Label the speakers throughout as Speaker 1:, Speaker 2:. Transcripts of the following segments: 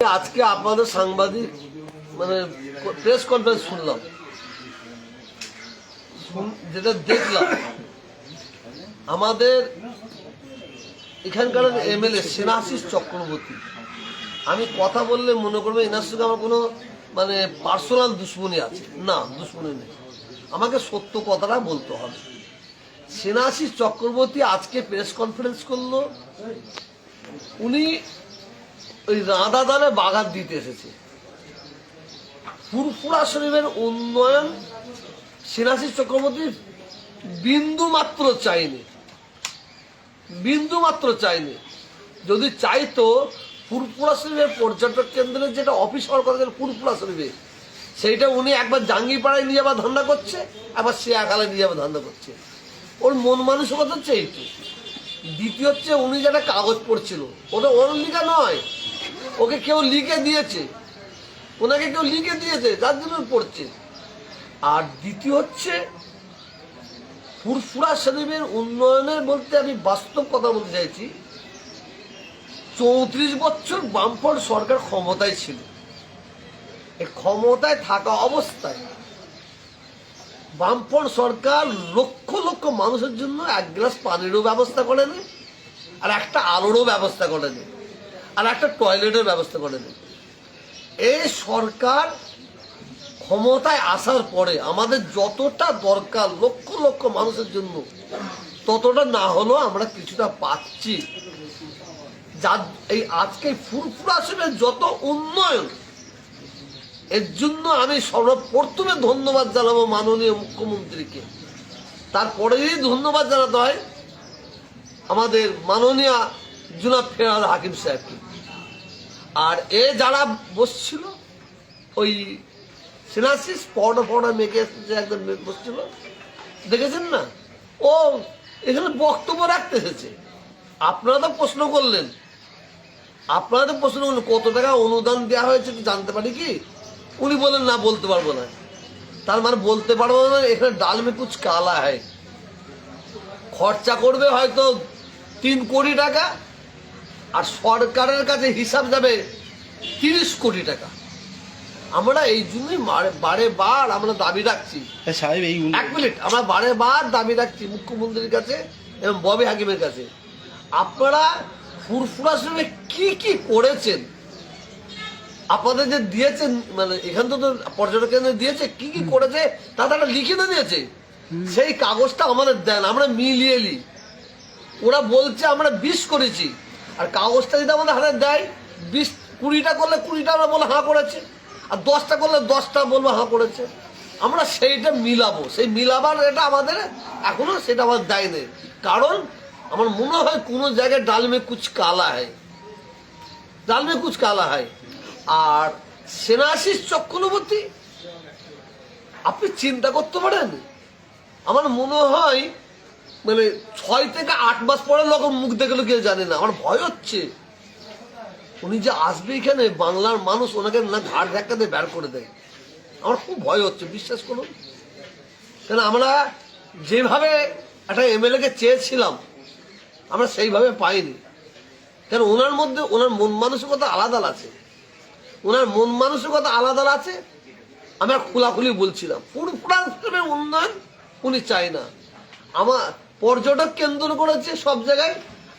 Speaker 1: আজকে আপনাদের সাংবাদিক মানে প্রেস কনফারেন্স শুনলাম। যেটা দেখলাম, আমাদের এখানকার এমএলএ সেনাশিস চক্রবর্তী। আমি কথা বললে মনে করবে এনার সঙ্গে আমার কোনো মানে পার্সোনাল দুশ্মনী আছে। না, দুশ্মনী নেই। আমাকে সত্য কথাটা বলতে হবে। সেনাশিস চক্রবর্তী আজকে প্রেস কনফারেন্স করল। উনি ওই রাঁধা দালে বাগান দিতে এসেছে। ফুরফুরা শরীফের উন্নয়ন সিনাশি চক্রবর্তীর বিন্দু মাত্র চাইনি বিন্দু মাত্র চাইনি যদি চাইতো ফুরফুরা শরীফের পর্যটক কেন্দ্রের যেটা অফিস হওয়ার কথা ছিল সেইটা উনি একবার জাঙ্গিপাড়ায় নিয়ে যাবার ধান্দা করছে, আবার শিয়াখালে নিয়ে যাবার ধান্দা করছে। ওর মন মানসিকতা হচ্ছে এইটু দ্বিতীয় হচ্ছে উনি যেটা কাগজ পড়ছিল, ওটা ওর লিখা নয়। ওকে কেউ লিখে দিয়েছে। ওনাকে কেউ লিখে দিয়েছে, যার জন্য পড়ছে। আর দ্বিতীয় হচ্ছে, ফুরফুরা শরীফের উন্নয়নের বলতে আমি বাস্তব কথা বলতে চাইছি, চৌত্রিশ বছর বামফ্রন্ট সরকার ক্ষমতায় ছিল। এই ক্ষমতায় থাকা অবস্থায় বামফ্রন্ট সরকার লক্ষ লক্ষ মানুষের জন্য এক গ্লাস পানিরও ব্যবস্থা করেনি, আর একটা আলোরও ব্যবস্থা করেনি। আর একটা টয়লেটের ব্যবস্থা করেনি এই সরকার ক্ষমতায় আসার পরে আমাদের যতটা দরকার লক্ষ লক্ষ মানুষের জন্য, ততটা না হলেও আমরা কিছুটা পাচ্ছি। যার এই আজকে ফুরফুরা আসবের যত উন্নয়ন, এর জন্য আমি সর্বপ্রথমে ধন্যবাদ জানাব মাননীয় মুখ্যমন্ত্রীকে। তারপরেই ধন্যবাদ জানাতে হয়, আমাদের মাননীয় জুনাব ফেরাদ হাকিম সাহেবকে। আর এ যারা বসছিল, ওই সিনাসিস পড়া পড়া, মেঘে যে একদম বসছিল, দেখেছেন না? ও এখানে বক্তব্য রাখতে এসেছে। আপনারা তো প্রশ্ন করলেন। আপনারা তো প্রশ্ন করলেন, কত টাকা অনুদান দেওয়া হয়েছে একটু জানতে পারি কি? উনি বলেন না, বলতে পারব না। তার মানে বলতে পারব না, এখানে ডাল মে কুচ কালা হয়। খরচা করবে হয়তো তিন কোটি টাকা আর সরকারের কাছে হিসাব যাবে তিরিশ কোটি টাকা। আমরা এই জন্যই বারে- বারে আমরা দাবি রাখছি।
Speaker 2: হ্যাঁ, সাহেব এই
Speaker 1: এক মিনিট আমরা বারে বার দাবি রাখছি মুখ্যমন্ত্রীর কাছে এবং ববি হাকিমের কাছে। আপনারা ফুরফুরা সঙ্গে কি কি করেছেন? আপনাদের যে দিয়েছেন মানে এখান তো পর্যটক কেন্দ্রে দিয়েছে কি কি করেছে তা তারা লিখে না দিয়েছে। সেই কাগজটা আমাদের দেন আমরা মিলিয়ে ওরা বলছে আমরা বিশ করেছি। আর কাগজটা যদি আমাদের হাতে দেয়, বিশ কুড়িটা করলে কুড়িটা আমরা বলে হাঁ করেছে, আর দশটা করলে দশটা বলব হাঁ করেছে। আমরা সেইটা মিলাবো। সেই মিলাবার এটা আমাদের এখনও সেটা আমাদের দেয়নি কারণ আমার মনে হয় কোনো জায়গায় ডালমে কুচ কালা হয় ডালমে কুচ কালা হয় আর সেনাশিস চক্রবর্তী, আপনি চিন্তা করতে পারেন? আমার মনে হয় মানে ছয় থেকে আট মাস পরে লোক মুখ দেখলে, কেউ জানে না। আমার ভয় হচ্ছে। উনি যে আসবে এখানে, বাংলার মানুষ ওনাকে না ঘাট ধাক্কাতে বের করে দেয়। আমার খুব ভয় হচ্ছে, বিশ্বাস করুন। কেন, আমরা যেভাবে একটা এমএলএ কে চেয়েছিলাম, আমরা সেইভাবে পাইনি। কেন, ওনার মধ্যে, ওনার মন মানসিকতা আলাদা আছে। ওনার মন মানসিকতা আলাদা আছে, আমরা খোলাখুলি বলছিলাম। ফুরফুরা হিসেবে উন্নয়ন উনি চায় না। আমার পর্যটক কেন্দ্র করেছে সব জায়গায়।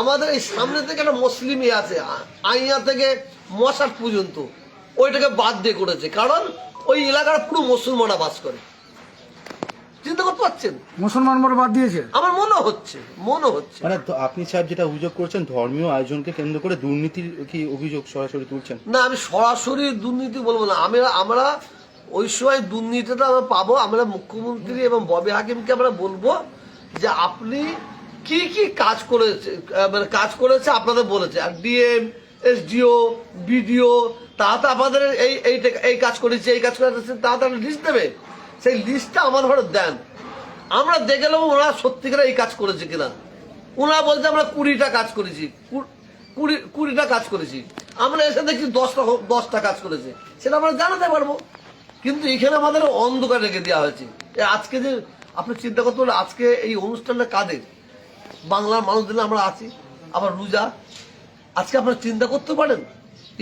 Speaker 1: আমাদের এই সামনে থেকে একটা মুসলিম ইয়ে আছে আইয়া থেকে মশাট পর্যন্ত। ওইটাকে বাদ দিয়ে করেছে কারণ ওই এলাকার পুরো মুসলমানরা বাস করে। চিন্তা করতে পারছেন?
Speaker 3: মুসলমান বলে বাদ দিয়েছে?
Speaker 1: আমার মনে হচ্ছে মনে হচ্ছে।
Speaker 2: মানে আপনি সাহেব যেটা অভিযোগ করছেন ধর্মীয় আয়োজনকে কেন্দ্র করে দুর্নীতির কি অভিযোগ সরাসরি তুলছেন?
Speaker 1: না আমি সরাসরি দুর্নীতি বলব না। আমরা আমরা ওই সময় দুর্নীতিটা আমরা পাবো। আমরা মুখ্যমন্ত্রী এবং ববি হাকিমকে আমরা বলব যে আপনি কি কি কাজ করেছে মানে কাজ করেছে আপনাদের বলেছে। আর ডিএম, এসডিও, বিডিও তা তো আপনাদের এই এই এই কাজ করেছে, এই কাজ করেছে তা তো লিস্ট দেবে। সেই লিস্টটা আমার ঘরে দেন। আমরা দেখে নেব ওরা সত্যিকার এই কাজ করেছে কিনা। ওনারা বলছে আমরা কুড়িটা কাজ করেছি। কুড়ি কুড়িটা কাজ করেছি। আমরা এসে দেখি দশটা দশটা কাজ করেছে। সেটা আমরা জানাতে পারব। কিন্তু এখানে আমাদের অন্ধকার রেখে দেওয়া হয়েছে। আজকে যে আপনি চিন্তা করতে পারলে আজকে এই অনুষ্ঠানটা কাদের? বাংলার মানুষদের আমরা আছি আবার রোজা। আজকে আপনারা চিন্তা করতে পারেন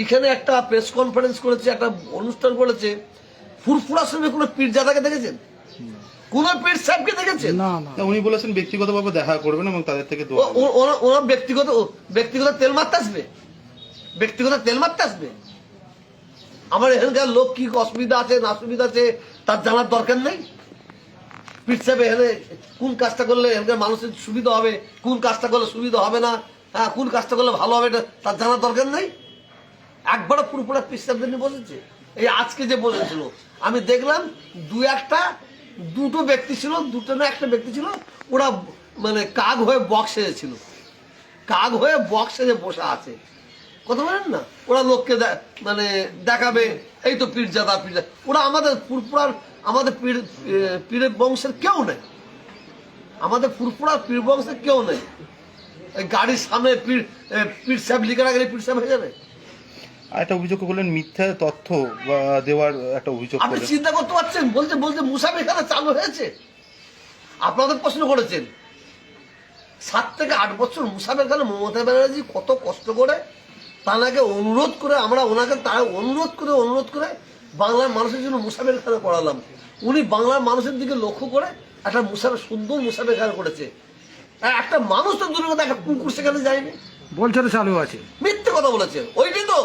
Speaker 1: এখানে একটা প্রেস কনফারেন্স করেছে একটা অনুষ্ঠান করেছে ফুরফুরা সঙ্গে কোনো পীরজাদাকে দেখেছেন? কোন পীর সাহেবকে দেখেছেন?
Speaker 3: না না।
Speaker 2: না, উনি বলেছেন ব্যক্তিগতভাবে দেখা করবেন এবং তাদের থেকে
Speaker 1: ওরা ব্যক্তিগত ব্যক্তিগত তেল মারতে আসবে? ব্যক্তিগত তেল মারতে আসবে? আমার এখানকার লোক কি অসুবিধা আছে না অসুবিধা আছে তার জানার দরকার নেই? সাহেব এখানে কোন কাজটা করলে এখানকার মানুষের সুবিধা হবে? কোন কাজটা করলে সুবিধা হবে না? হ্যাঁ কোন কাজটা করলে ভালো হবে এটা তার জানার দরকার নেই। একবারও পুরোপুরা পীর সাহেবদের নিয়ে বসেছে। এই আজকে যে বসেছিল আমি দেখলাম দু একটা, দুটো ব্যক্তি ছিল, দুটো না একটা ব্যক্তি ছিল, ওরা মানে কাক হয়ে বক্স ছিল কাক হয়ে বক্সে যে বসে আছে। কথা বলেন না? ওরা লোককে মানে দেখাবে, এই তো পীরজাদা পীরজাদা ওরা আমাদের ফুরফুরার আমাদের পীর পীরের বংশের কেউ নেই। আমাদের ফুরফুরার পীর বংশের কেউ নেই। এই গাড়ির সামনে পীর পীর সাহেব লিখে রাখলে পীর সাহেব হয়ে যাবে।
Speaker 2: একটা অভিযোগ করলেন মিথ্যা তথ্য দেওয়ার একটা অভিযোগ
Speaker 1: আপনি চিন্তা করতে পারছেন? বলতে বলতে মুসাফির খেলা চালু হয়েছে। আপনাদের প্রশ্ন করেছেন। সাত থেকে আট বছর মুসাফির খেলা মমতা ব্যানার্জি কত কষ্ট করে তাকে অনুরোধ করে আমরা ওনাকে তার অনুরোধ করে অনুরোধ করে বাংলার মানুষের জন্য মুসাফির খেলা করালাম। উনি বাংলার মানুষের দিকে লক্ষ্য করে একটা মুসাফির সুন্দর মুসাফির খেলা করেছে। একটা মানুষ তো দূরের কথা একটা কুকুর সেখানে যায়নি।
Speaker 3: বলছে তো চালু আছে।
Speaker 1: মিথ্যে কথা বলেছে ওইটাই তো।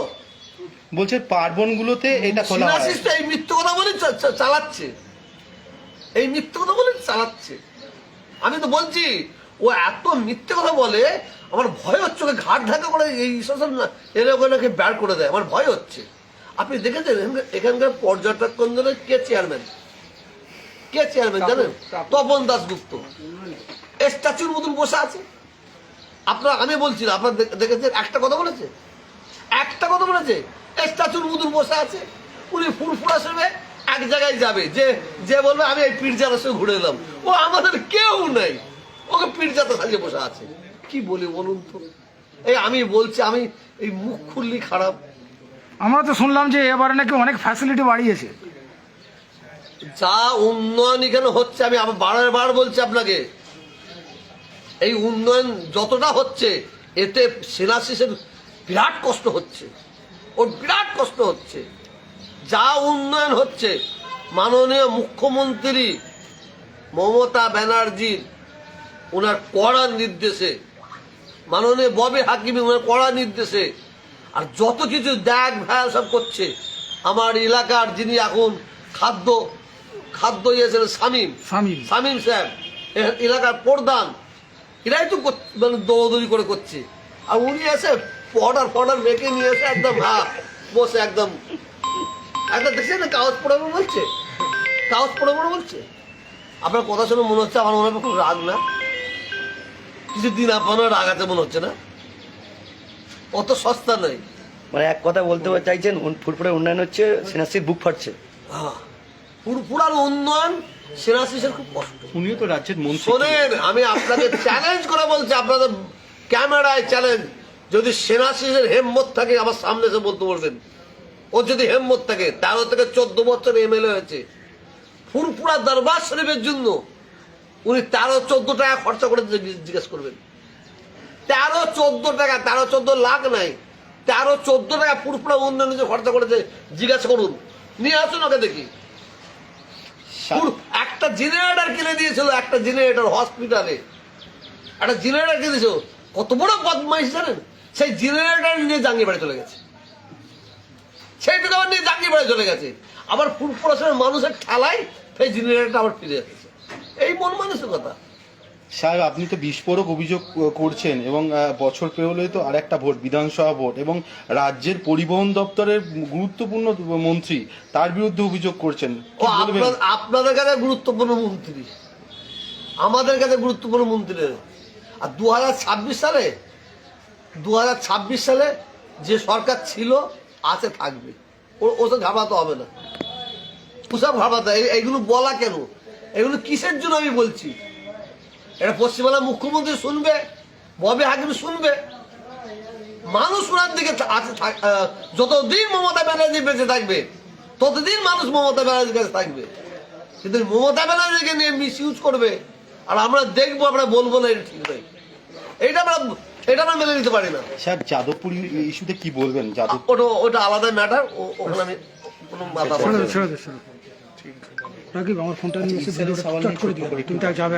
Speaker 2: বলছে পার্বণগুলোতে এটা খোলা হয়।
Speaker 1: তো এই মিথ্যে কথা বলে চালাচ্ছে। এই মিথ্যে কথা বলে চালাচ্ছে। আমি তো বলছি ও এত মিথ্যে কথা বলে আমার ভয় হচ্ছে ওকে ঘাট ঢাকা করে এই শাসন এরা ওখানে ব্যার করে দেয় আমার ভয় হচ্ছে। আপনি দেখেছেন এখানকার পর্যটক কেন্দ্রের কে চেয়ারম্যান কে চেয়ারম্যান জানেন? তপন দাসগুপ্ত স্ট্যাচুর মতন বসে আছে। আপনার আমি বলছি না আপনার দেখেছেন? একটা কথা বলেছে? একটা কথা বলেছে? স্ট্যাচুর মতন বসে আছে। উনি ফুরফুরা সঙ্গে এক জায়গায় যাবে। যে যে বলবে আমি এই পীরজাতার সঙ্গে ঘুরে এলাম। ও আমাদের কেউ নেই। ওকে পীরজাতা সাজিয়ে বসে আছে। কি বলি বলুন তো? এই আমি বলছি আমি এই মুখ খুললি খারাপ।
Speaker 3: আমরা তো শুনলাম যে এবারে নাকি অনেক ফ্যাসিলিটি বাড়িয়েছে।
Speaker 1: যা উন্নয়ন এখানে হচ্ছে, আমি আবার বারবার বার বলছি আপনাকে। এই উন্নয়ন যতটা হচ্ছে, এতে সেনাশিসের বিরাট কষ্ট হচ্ছে। ওর বিরাট কষ্ট হচ্ছে। যা উন্নয়ন হচ্ছে, মাননীয় মুখ্যমন্ত্রী মমতা ব্যানার্জির ওনার কড়া নির্দেশে, মাননীয় ববে হাকিমি ওনার কড়া নির্দেশে, আর যত কিছু দেখ ভ্যাল সব করছে, আমার এলাকার যিনি এখন খাদ্য খাদ্য ইয়েছেন শামীম।
Speaker 3: শামীম।
Speaker 1: শামীম স্যার এ- এলাকার প্রধান। এরাই তো কর- মানে দৌড়দৌড়ি করে করছে। আর উনি এসে পডার ফর্ডার মেখে নিয়ে এসে একদম হ্যাঁ বসে একদম। একদম দেখছেন না কাগজ পড়াবো বলছে? কাগজ পড়াবো বলছে? আপনার কথা শুনে মনে হচ্ছে আমার মনে হয় খুব রাগ না? কিছু কিছুদিন আপনার রাগ আছে মনে হচ্ছে না? অত সস্তা নয়।
Speaker 4: মানে এক কথা বলতে চাইছেন ফুরফুরে উন্নয়ন হচ্ছে সেনাশ্রীর বুক ফাটছে।
Speaker 1: হ্যাঁ। পুরপুরার উন্নয়ন সেনাশিসের খুব কষ্ট।
Speaker 2: উনিও তো রাজ্যের মন্ত্রী
Speaker 1: শোনেন আমি আপনাকে চ্যালেঞ্জ করে বলছি আপনাদের ক্যামেরায় চ্যালেঞ্জ যদি সেনাশিসের হেম্মত থাকে আমার সামনে এসে বলতে বলবেন। ওর যদি হেম্মত থাকে তেরো থেকে চোদ্দ বছর এমএলএ হয়েছে। ফুরফুরা দরবার শরীফের জন্য উনি তেরো চোদ্দ টাকা খরচা করে জিজ্ঞেস- করবেন। তেরো চোদ্দ টাকা তেরো চোদ্দ লাখ নাই। তেরো চোদ্দ টাকা ফুরফুরা উন্নয়নে খরচা করেছে জিজ্ঞাসা করুন। নিয়ে আসুন ওকে দেখি। একটা জেনারেটর কিনে দিয়েছিল, একটা জেনারেটর হসপিটালে একটা জেনারেটর কিনে দিয়েছিল। কত বড় বদমাইশ জানেন? সেই জেনারেটর নিয়ে জাঙ্গি বাড়ি চলে গেছে। সেই থেকে আবার নিয়ে জাঙ্গি বাড়ি চলে গেছে। আবার ফুরফুরাসের মানুষের ঠেলায় সেই জেনারেটর আবার ফিরে এসেছে। এই মন মানুষের কথা
Speaker 2: সাহেব আপনি তো বিস্ফোরক অভিযোগ করছেন এবং বছর পেরোলেই তো আরেকটা ভোট বিধানসভা ভোট এবং রাজ্যের পরিবহন দপ্তরের গুরুত্বপূর্ণ মন্ত্রী তার বিরুদ্ধে অভিযোগ করছেন।
Speaker 1: আপনাদের কাছে গুরুত্বপূর্ণ মন্ত্রী। আমাদের কাছে গুরুত্বপূর্ণ মন্ত্রী আর দু হাজার ছাব্বিশ সালে দু হাজার ছাব্বিশ সালে যে সরকার ছিল আছে থাকবে। ও- ওসব ঘাবাতে হবে না। ওসব ঘাবড়াতে এই- এইগুলো বলা কেন? এগুলো কিসের জন্য আমি বলছি? এটা পশ্চিমবাংলার মুখ্যমন্ত্রী শুনবে ববে হাকিম শুনবে। মানুষ ওনার দিকে যতদিন মমতা ব্যানার্জি বেঁচে থাকবে ততদিন মানুষ মমতা ব্যানার্জির কাছে থাকবে। কিন্তু মমতা ব্যানার্জিকে নিয়ে মিস ইউজ করবে আর আমরা দেখব আমরা বলব না এটা ঠিক নয়। এইটা আমরা এটা না মেনে নিতে পারি না।
Speaker 2: স্যার যাদবপুর ইস্যুতে কি বলবেন? যাদব
Speaker 1: ওটা ওটা আলাদা ম্যাটার ওখানে আমি কোনো মাথা
Speaker 3: দে। রাকিব আমার ফোনটা নিয়ে এসে করে দিও তুমি যাবে